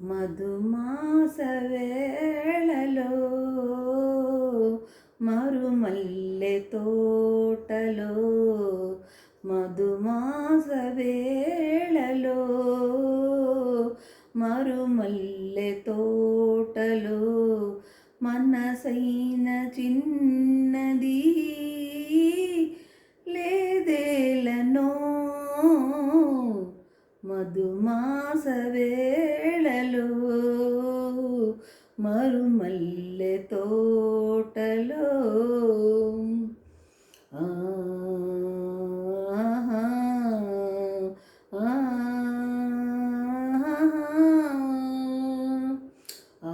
మధుమాస వేళలో మరుమల్లె తోటలో మధుమాస వేళలో మరుమల్లె తోటలో మనసైన చిన్నది మధుమాస వేళలో మరుమల్లె తోటలో.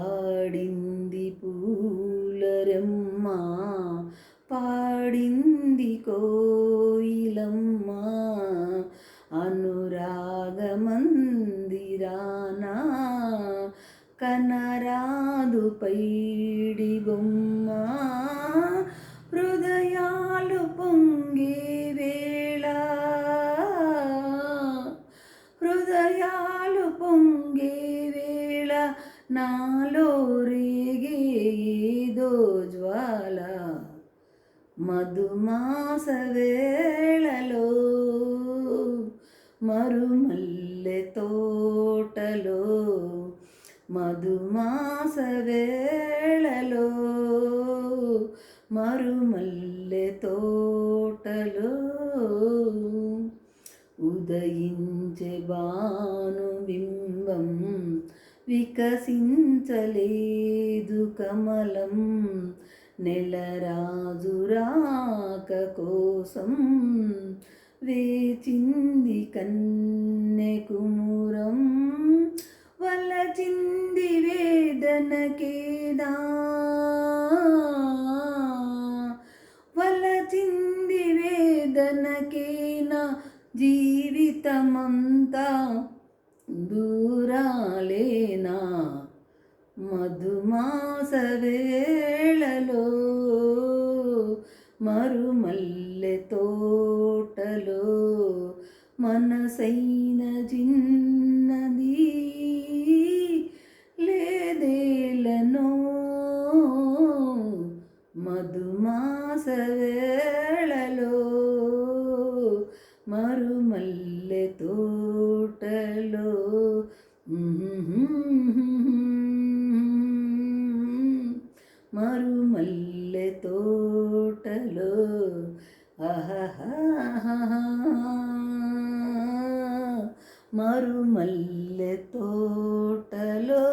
ఆడింది పూలరమ్మ పాడింది కోయిలమ్మ. అనురాగ మందిరానా కనరాదు పైడి బొమ్మ హృదయాలు పొంగే వేళ. హృదయాలు పొంగే వేళ నాలో రేగేదో జ్వాల. మధుమాస వేళలో మరుమల్లె తోటలో మధుమాస వేళలో మరుమల్లె తోటలో ఉదయించే బాను బింబం వికసించలేదు కమలం నెలరాజు రాక కోసం వేచింది కన్నెకుమురం వలచింది వేదనకేదా? వలచింది వేదనకేనా? జీవితమంతా దూరాలేనా? మధుమాస వేళలో మరుమల్లె తోటలో మనసైన జిన్నది లేదేలనో మధుమాస వేళలో మరుమల్లె తోటలో మరుమల్లె తోటలో మరుమల్లె తోటలో